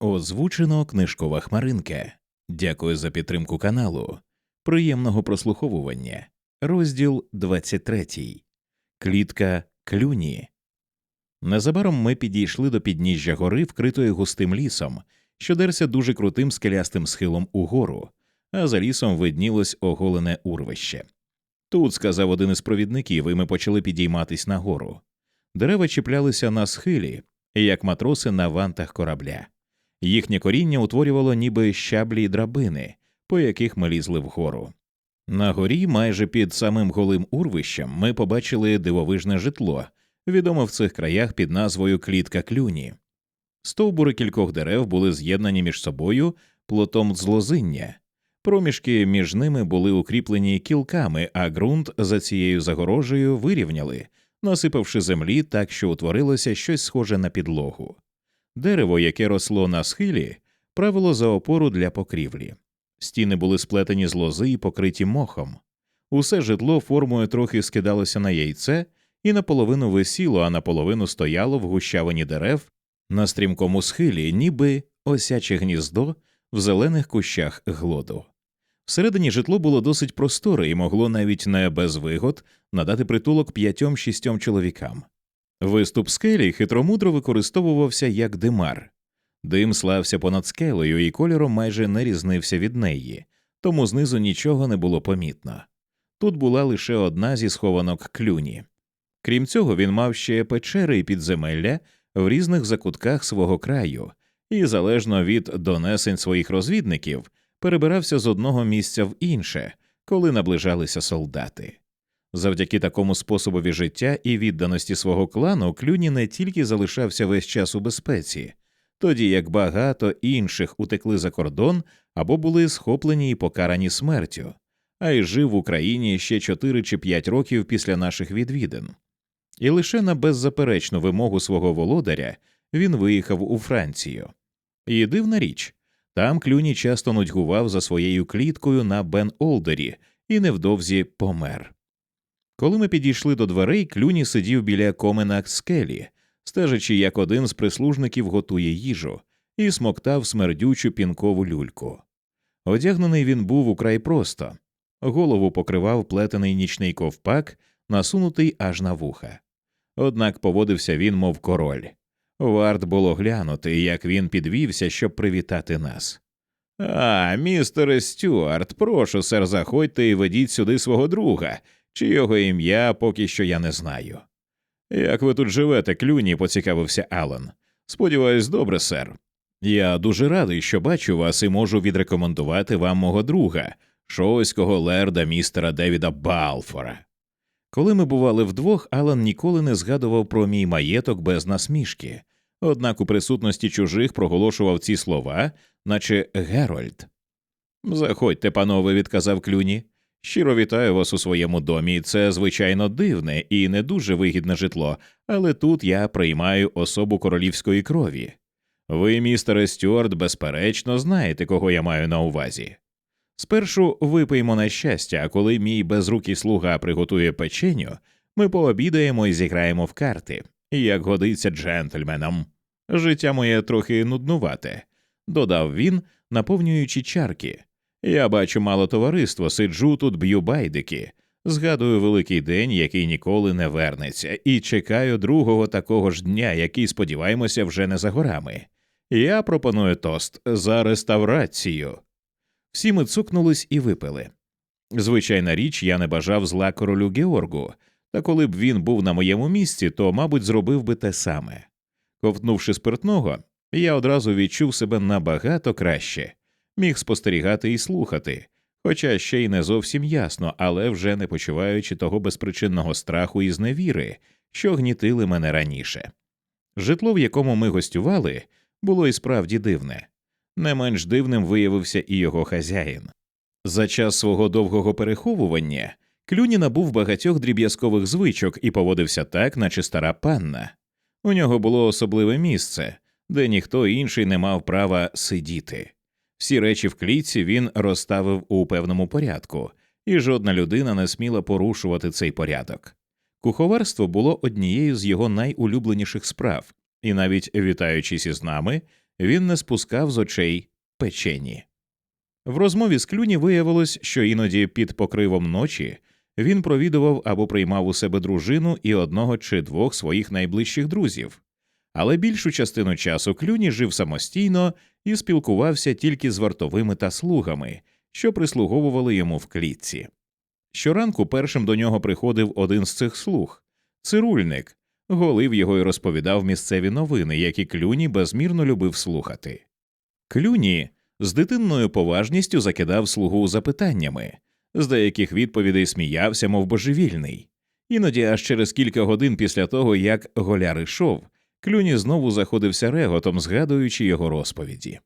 Озвучено книжкова хмаринка. Дякую за підтримку каналу. Приємного прослуховування. Розділ 23. Клітка Клюні. Незабаром ми підійшли до підніжжя гори, вкритої густим лісом, що дерся дуже крутим скелястим схилом угору, а за лісом виднілось оголене урвище. Тут, сказав один із провідників, і ми почали підійматись нагору. Дерева чіплялися на схилі, як матроси на вантах корабля. Їхнє коріння утворювало ніби щаблі й драбини, по яких ми лізли вгору. На горі, майже під самим голим урвищем, ми побачили дивовижне житло, відоме в цих краях під назвою Клітка Клюні. Стовбури кількох дерев були з'єднані між собою плотом злозиння. Проміжки між ними були укріплені кілками, а ґрунт за цією загорожею вирівняли, насипавши землі так, що утворилося щось схоже на підлогу. Дерево, яке росло на схилі, правило за опору для покрівлі. Стіни були сплетені з лози і покриті мохом. Усе житло формою трохи скидалося на яйце і наполовину висіло, а наполовину стояло в гущавині дерев на стрімкому схилі, ніби осяче гніздо в зелених кущах глоду. Всередині житло було досить просторе і могло навіть не без вигод надати притулок п'ятьом шістьом чоловікам. Виступ скелі хитромудро використовувався як димар. Дим слався понад скелею і кольором майже не різнився від неї, тому знизу нічого не було помітно. Тут була лише одна зі схованок клюні. Крім цього, він мав ще печери і підземелля в різних закутках свого краю і, залежно від донесень своїх розвідників, перебирався з одного місця в інше, коли наближалися солдати. Завдяки такому способові життя і відданості свого клану Клюні не тільки залишався весь час у безпеці, тоді як багато інших утекли за кордон або були схоплені і покарані смертю, а й жив в Україні ще 4 чи 5 років після наших відвідин. І лише на беззаперечну вимогу свого володаря він виїхав у Францію. І дивна річ там Клюні часто нудьгував за своєю кліткою на Бен Олдері і невдовзі помер. Коли ми підійшли до дверей, Клюні сидів біля комена скелі, стежачи, як один з прислужників готує їжу, і смоктав смердючу пінкову люльку. Одягнений він був украй просто, голову покривав плетений нічний ковпак, насунутий аж на вуха. Однак поводився він, мов король. Варт було глянути, як він підвівся, щоб привітати нас. А, містере Стюарт, прошу, сер, заходьте і ведіть сюди свого друга, чи його ім'я поки що я не знаю. Як ви тут живете, клюні, поцікавився Алан. Сподіваюсь, добре, сер. Я дуже радий, що бачу вас і можу відрекомендувати вам мого друга, шоського лерда містера Девіда Балфора. Коли ми бували вдвох, Алан ніколи не згадував про мій маєток без насмішки, однак у присутності чужих проголошував ці слова, наче Герольд. Заходьте, панове, відказав клюні. Щиро вітаю вас у своєму домі. Це звичайно дивне і не дуже вигідне житло, але тут я приймаю особу королівської крові. Ви, містере Стюарт, безперечно, знаєте, кого я маю на увазі. Спершу випиймо на щастя, а коли мій безрукий слуга приготує печеню, ми пообідаємо і зіграємо в карти, як годиться джентльменам. Життя моє трохи нуднувате, додав він, наповнюючи чарки. Я бачу мало товариства, сиджу тут, б'ю байдики, згадую великий день, який ніколи не вернеться, і чекаю другого такого ж дня, який, сподіваємося, вже не за горами. Я пропоную тост за реставрацію. Всі ми цукнулись і випили. Звичайна річ, я не бажав зла королю Георгу, та коли б він був на моєму місці, то, мабуть, зробив би те саме. Ковтнувши спиртного, я одразу відчув себе набагато краще, міг спостерігати і слухати, хоча ще й не зовсім ясно, але вже не почуваючи того безпричинного страху і зневіри, що гнітили мене раніше. Житло, в якому ми гостювали, було і справді дивне. Не менш дивним виявився і його хазяїн. За час свого довгого переховування клюні набув багатьох дріб'язкових звичок і поводився так, наче стара панна. У нього було особливе місце, де ніхто інший не мав права сидіти. Всі речі в клітці він розставив у певному порядку, і жодна людина не сміла порушувати цей порядок. Куховарство було однією з його найулюбленіших справ, і навіть вітаючись із нами, він не спускав з очей печені. В розмові з клюні виявилось, що іноді під покривом ночі він провідував або приймав у себе дружину і одного чи двох своїх найближчих друзів, але більшу частину часу клюні жив самостійно і спілкувався тільки з вартовими та слугами, що прислуговували йому в клітці. Щоранку першим до нього приходив один з цих слуг цирульник, голив його і розповідав місцеві новини, які клюні безмірно любив слухати. Клюні з дитинною поважністю закидав слугу запитаннями, з деяких відповідей сміявся, мов божевільний. Іноді аж через кілька годин після того, як голяр ішов, клюні знову заходився реготом, згадуючи його розповіді.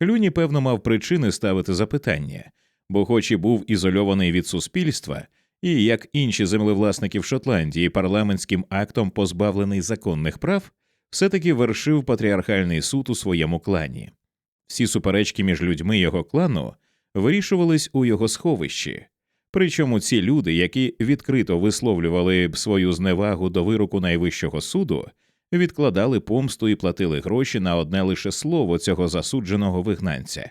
Клюні, певно, мав причини ставити запитання, бо, хоч і був ізольований від суспільства, і, як інші землевласники в Шотландії, парламентським актом позбавлений законних прав, все таки вершив патріархальний суд у своєму клані. Всі суперечки між людьми його клану вирішувались у його сховищі. Причому ці люди, які відкрито висловлювали свою зневагу до вироку найвищого суду, відкладали помсту і платили гроші на одне лише слово цього засудженого вигнанця.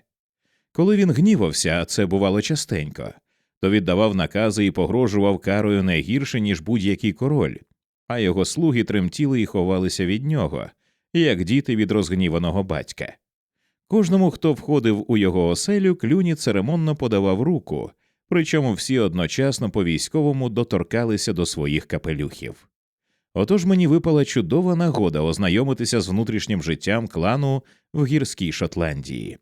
Коли він гнівався, а це бувало частенько, то віддавав накази і погрожував карою не гірше, ніж будь-який король, а його слуги тремтіли і ховалися від нього, як діти від розгніваного батька. Кожному, хто входив у його оселю, клюні церемонно подавав руку, причому всі одночасно по військовому доторкалися до своїх капелюхів. Отож мені випала чудова нагода ознайомитися з внутрішнім життям клану в гірській Шотландії.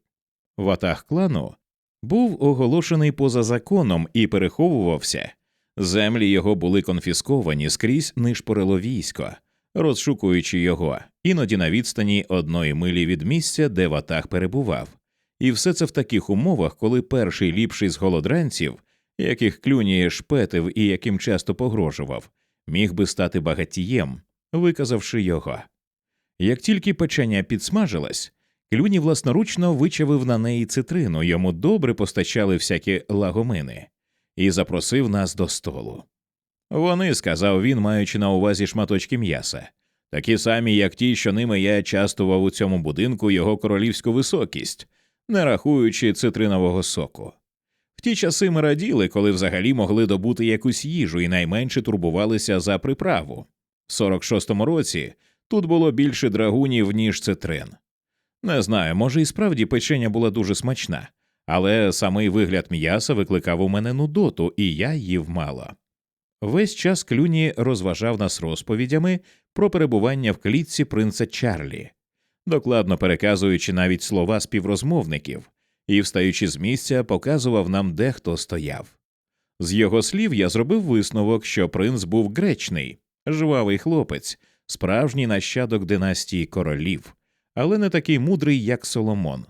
Ватаг клану був оголошений поза законом і переховувався. Землі його були конфісковані скрізь нишпорило військо, розшукуючи його, іноді на відстані одної милі від місця, де ватаг перебував, і все це в таких умовах, коли перший ліпший з голодранців, яких клюні шпетив і яким часто погрожував, міг би стати багатієм, виказавши його. Як тільки печення підсмажилась, клюні власноручно вичавив на неї цитрину, йому добре постачали всякі лагомини, і запросив нас до столу. Вони, сказав він, маючи на увазі шматочки м'яса, такі самі, як ті, що ними я частував у цьому будинку його королівську високість, не рахуючи цитринового соку. Ті часи ми раділи, коли взагалі могли добути якусь їжу і найменше турбувалися за приправу. В 46-му році тут було більше драгунів, ніж цитрин. Не знаю, може, і справді печення була дуже смачна, але самий вигляд м'яса викликав у мене нудоту, і я їв мало. Весь час клюні розважав нас розповідями про перебування в клітці принца Чарлі, докладно переказуючи навіть слова співрозмовників, і, встаючи з місця, показував нам, де хто стояв. З його слів я зробив висновок, що принц був гречний, жвавий хлопець, справжній нащадок династії королів, але не такий мудрий, як Соломон.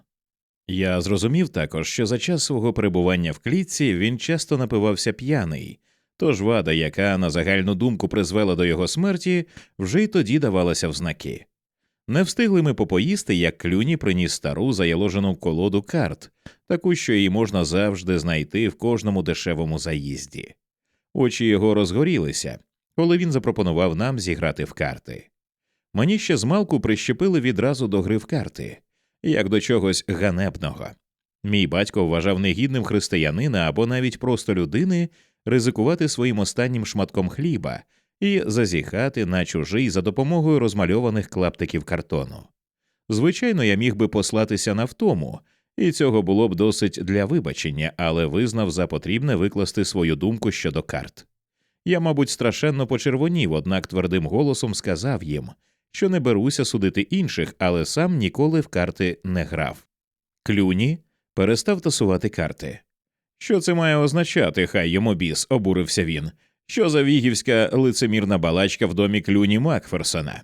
Я зрозумів також, що за час свого перебування в клітці він часто напивався п'яний, тож вада, яка на загальну думку призвела до його смерті, вже й тоді давалася в знаки. Не встигли ми попоїсти, як клюні приніс стару заяложену колоду карт, таку, що її можна завжди знайти в кожному дешевому заїзді. Очі його розгорілися, коли він запропонував нам зіграти в карти. Мені ще змалку прищепили відразу до гри в карти, як до чогось ганебного. Мій батько вважав негідним християнина або навіть просто людини ризикувати своїм останнім шматком хліба і зазіхати на чужий за допомогою розмальованих клаптиків картону. Звичайно, я міг би послатися на втому, і цього було б досить для вибачення, але визнав за потрібне викласти свою думку щодо карт. Я, мабуть, страшенно почервонів, однак твердим голосом сказав їм, що не беруся судити інших, але сам ніколи в карти не грав. Клюні перестав тасувати карти. Що це має означати, хай йому біс, обурився він. Що за вігівська лицемірна балачка в домі клюні Макферсона?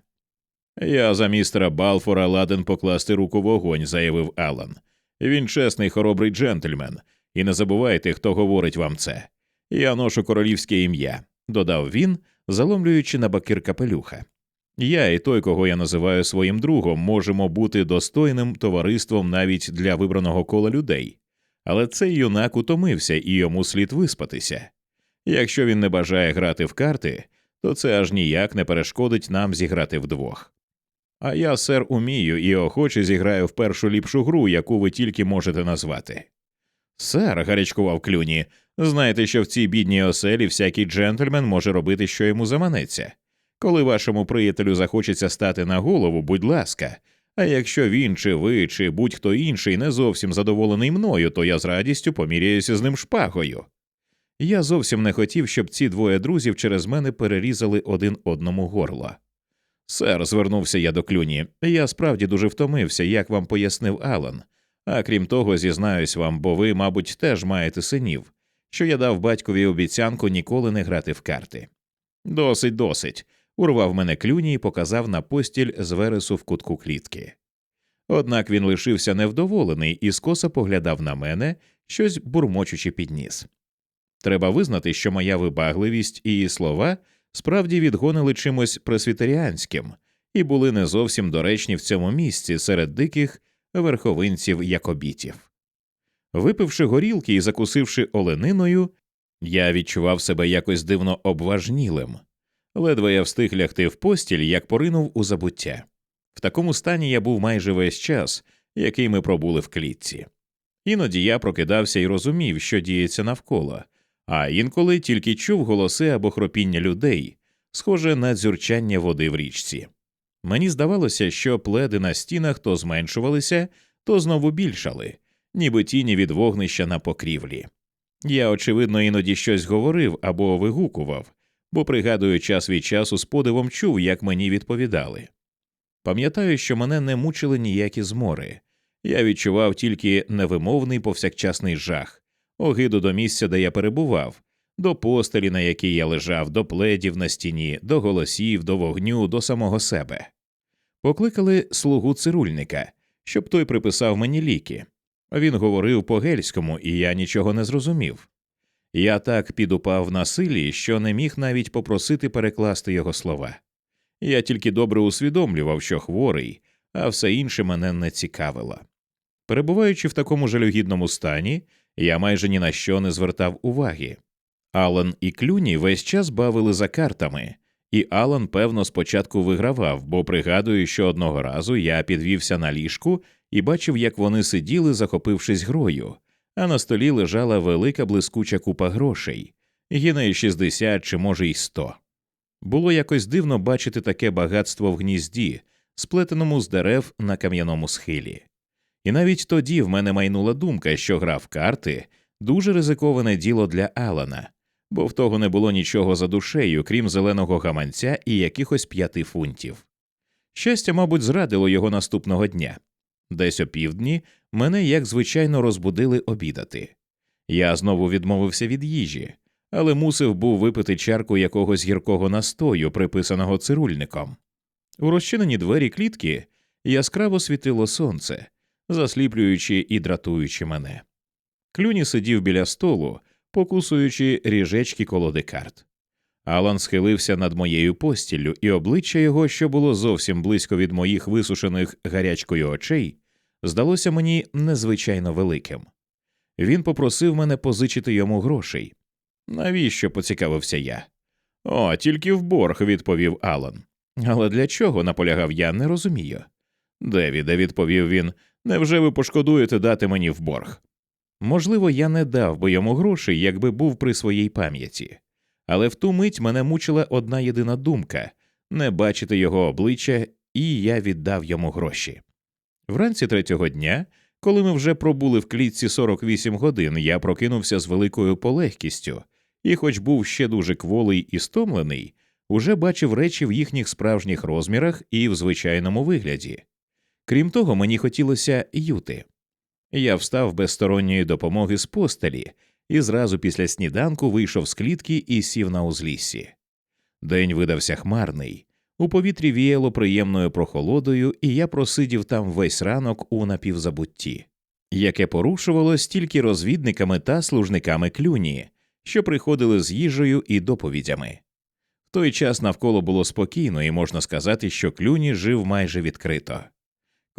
Я за містера Балфора ладен покласти руку в огонь, заявив Алан. Він чесний, хоробрий джентльмен, і не забувайте, хто говорить вам це. Я ношу королівське ім'я, додав він, заломлюючи на бакир капелюха. Я і той, кого я називаю своїм другом, можемо бути достойним товариством навіть для вибраного кола людей, але цей юнак утомився і йому слід виспатися. Якщо він не бажає грати в карти, то це аж ніяк не перешкодить нам зіграти вдвох. А я, сер, умію і охоче зіграю в першу ліпшу гру, яку ви тільки можете назвати. Сер, гарячкував клюні, знаєте, що в цій бідній оселі всякий джентльмен може робити, що йому заманеться. Коли вашому приятелю захочеться стати на голову, будь ласка, а якщо він, чи ви, чи будь-хто інший не зовсім задоволений мною, то я з радістю поміряюся з ним шпагою. Я зовсім не хотів, щоб ці двоє друзів через мене перерізали один одному горло. Сер, звернувся я до клюні, я справді дуже втомився, як вам пояснив Алан. А крім того, зізнаюсь вам, бо ви, мабуть, теж маєте синів, що я дав батькові обіцянку ніколи не грати в карти. Досить, досить. урвав мене клюні і показав на постіль з вересу в кутку клітки. Однак він лишився невдоволений і скоса поглядав на мене, щось бурмочучи підніс. Треба визнати, що моя вибагливість і її слова справді відгонили чимось пресвітеріанським і були не зовсім доречні в цьому місці серед диких верховинців якобітів. Випивши горілки і закусивши олениною, я відчував себе якось дивно обважнілим. Ледве я встиг лягти в постіль, як поринув у забуття. В такому стані я був майже весь час, який ми пробули в клітці. Іноді я прокидався і розумів, що діється навколо, а інколи тільки чув голоси або хропіння людей, схоже на дзюрчання води в річці. Мені здавалося, що пледи на стінах то зменшувалися, то знову більшали, ніби тіні від вогнища на покрівлі. Я, очевидно, іноді щось говорив або вигукував, бо, пригадую, час від часу з подивом чув, як мені відповідали. Пам'ятаю, що мене не мучили ніякі змори, я відчував тільки невимовний повсякчасний жах, огиду до місця, де я перебував, до постелі, на якій я лежав, до пледів на стіні, до голосів, до вогню, до самого себе. Покликали слугу цирульника, щоб той приписав мені ліки. Він говорив по гельському, і я нічого не зрозумів. Я так підупав на силі, що не міг навіть попросити перекласти його слова. Я тільки добре усвідомлював, що хворий, а все інше мене не цікавило. Перебуваючи в такому жалюгідному стані, я майже ні на що не звертав уваги. Алан і Клюні весь час бавили за картами, і Алан, певно, спочатку вигравав, бо пригадую, що одного разу я підвівся на ліжку і бачив, як вони сиділи, захопившись грою, а на столі лежала велика блискуча купа грошей, гінеї 60 чи, може, й 100. Було якось дивно бачити таке багатство в гнізді, сплетеному з дерев на кам'яному схилі. І навіть тоді в мене майнула думка, що гра в карти дуже ризиковане діло для Алана, бо в того не було нічого за душею, крім зеленого гаманця і якихось п'яти фунтів. Щастя, мабуть, зрадило його наступного дня. Десь опівдні мене, як звичайно, розбудили обідати. Я знову відмовився від їжі, але мусив був випити чарку якогось гіркого настою, приписаного цирульником. У розчинені двері клітки яскраво світило сонце, засліплюючи і дратуючи мене. Клюні сидів біля столу, покусуючи ріжечки колоди карт. Алан схилився над моєю постіллю, і обличчя його, що було зовсім близько від моїх висушених гарячкою очей, здалося мені незвичайно великим. Він попросив мене позичити йому грошей. Навіщо? поцікавився я. О, тільки в борг, відповів Алан. Але для чого, наполягав я, не розумію. Девіде, відповів він, невже ви пошкодуєте дати мені в борг? Можливо, я не дав би йому грошей, якби був при своїй пам'яті, але в ту мить мене мучила одна єдина думка не бачити його обличчя, і я віддав йому гроші. Вранці третього дня, коли ми вже пробули в клітці 48 годин, я прокинувся з великою полегкістю, і, хоч був ще дуже кволий і стомлений, уже бачив речі в їхніх справжніх розмірах і в звичайному вигляді. Крім того, мені хотілося юти. Я встав без сторонньої допомоги з постелі і зразу після сніданку вийшов з клітки і сів на узліссі. День видався хмарний, у повітрі віяло приємною прохолодою, і я просидів там весь ранок у напівзабутті, яке порушувалось тільки розвідниками та служниками клюні, що приходили з їжею і доповідями. В той час навколо було спокійно, і можна сказати, що клюні жив майже відкрито.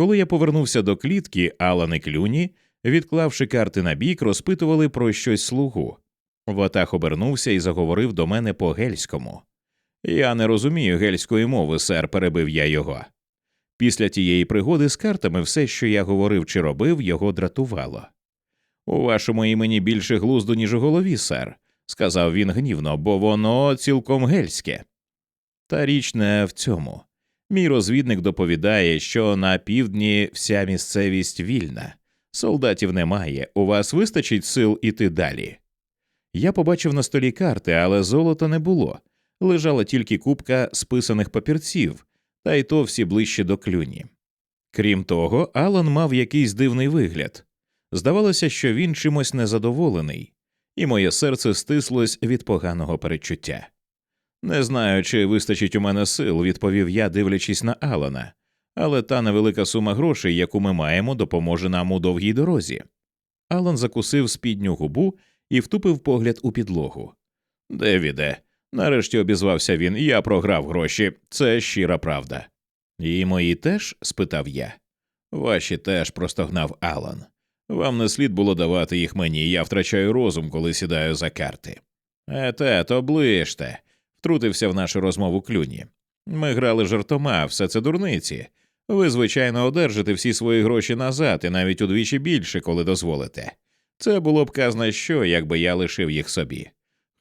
Коли я повернувся до клітки, Алан і Клюні, відклавши карти на бік, розпитували про щось слугу. Ватах обернувся і заговорив до мене по гельському. Я не розумію гельської мови, сер, перебив я його. Після тієї пригоди з картами все, що я говорив чи робив, його дратувало. У вашому імені більше глузду, ніж у голові, сер, сказав він гнівно, бо воно цілком гельське. Та річ не в цьому. Мій розвідник доповідає, що на півдні вся місцевість вільна, солдатів немає, у вас вистачить сил іти далі. Я побачив на столі карти, але золота не було. Лежала тільки купка списаних папірців, та й то всі ближче до клюні. Крім того, Алан мав якийсь дивний вигляд. Здавалося, що він чимось незадоволений, і моє серце стислось від поганого передчуття. Не знаю, чи вистачить у мене сил, відповів я, дивлячись на Алана, але та невелика сума грошей, яку ми маємо, допоможе нам у довгій дорозі. Алан закусив спідню губу і втупив погляд у підлогу. Девіде, нарешті обізвався він, я програв гроші, це щира правда. І мої теж? спитав я. Ваші теж простогнав Алан. Вам не слід було давати їх мені, я втрачаю розум, коли сідаю за карти. Ете, то ближте, втрутився в нашу розмову клюні. Ми грали жартома, все це дурниці. Ви, звичайно, одержите всі свої гроші назад і навіть удвічі більше, коли дозволите. Це було б казна що, якби я лишив їх собі.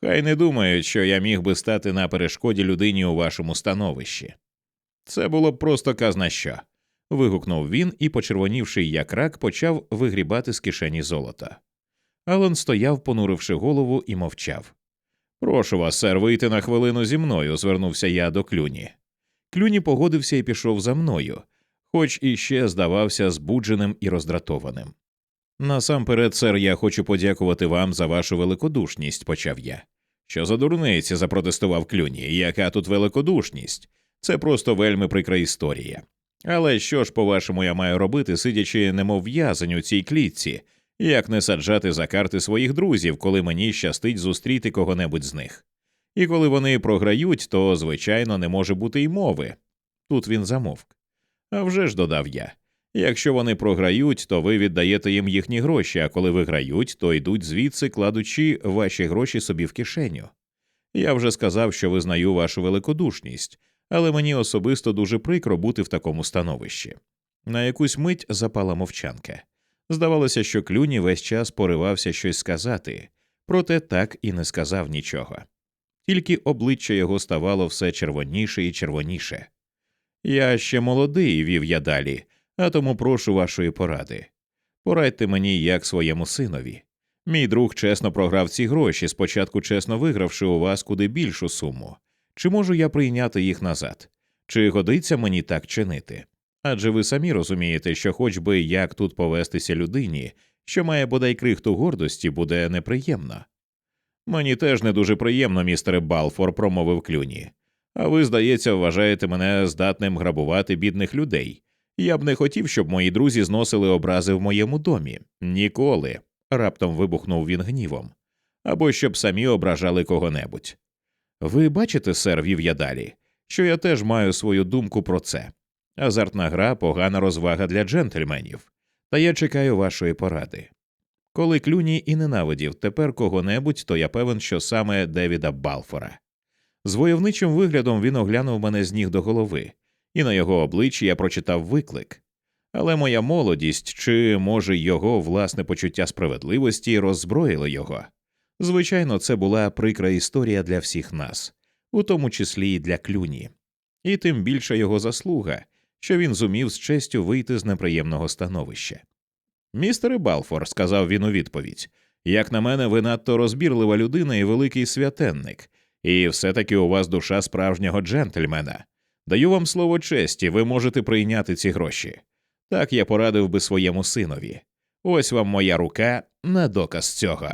Хай не думають, що я міг би стати на перешкоді людині у вашому становищі. Це було б просто казна що. вигукнув він і, почервонівши як рак, почав вигрібати з кишені золота. Алан стояв, понуривши голову, і мовчав. Прошу вас, сер, вийти на хвилину зі мною, звернувся я до клюні. Клюні погодився і пішов за мною, хоч іще здавався збудженим і роздратованим. Насамперед, сер, я хочу подякувати вам за вашу великодушність, почав я. Що за дурниці, запротестував клюні, яка тут великодушність? Це просто вельми прикра історія. Але що ж, по-вашому, я маю робити, сидячи, немов в'язень у цій клітці, як не саджати за карти своїх друзів, коли мені щастить зустріти кого-небудь з них? І коли вони програють, то, звичайно, не може бути й мови. Тут він замовк. А вже ж додав я. Якщо вони програють, то ви віддаєте їм їхні гроші, а коли виграють, то йдуть звідси, кладучи ваші гроші собі в кишеню. Я вже сказав, що визнаю вашу великодушність, але мені особисто дуже прикро бути в такому становищі. На якусь мить запала мовчанка. Здавалося, що клюні весь час поривався щось сказати, проте так і не сказав нічого. Тільки обличчя його ставало все червоніше і червоніше. Я ще молодий, вів я далі, а тому прошу вашої поради. Порадьте мені, як своєму синові. Мій друг чесно програв ці гроші, спочатку чесно вигравши у вас куди більшу суму. Чи можу я прийняти їх назад? Чи годиться мені так чинити? Адже ви самі розумієте, що хоч би як тут повестися людині, що має бодай крихту гордості, буде неприємно. Мені теж не дуже приємно, містере Балфор, промовив клюні. А ви, здається, вважаєте мене здатним грабувати бідних людей. Я б не хотів, щоб мої друзі зносили образи в моєму домі. Ніколи. раптом вибухнув він гнівом. Або щоб самі ображали кого-небудь. Ви бачите, сер, вів я далі, що я теж маю свою думку про це. Азартна гра погана розвага для джентльменів, та я чекаю вашої поради. Коли клюні і ненавидів тепер кого-небудь, то я певен, що саме Девіда Балфора. З войовничим виглядом він оглянув мене з ніг до голови, і на його обличчі я прочитав виклик. Але моя молодість чи, може, його власне почуття справедливості роззброїло його. Звичайно, це була прикра історія для всіх нас, у тому числі і для клюні, і тим більше його заслуга, що він зумів з честю вийти з неприємного становища. Містере Балфор, сказав він у відповідь, як на мене, ви надто розбірлива людина і великий святенник, і все таки у вас душа справжнього джентльмена. Даю вам слово честі, ви можете прийняти ці гроші. Так я порадив би своєму синові. Ось вам моя рука на доказ цього.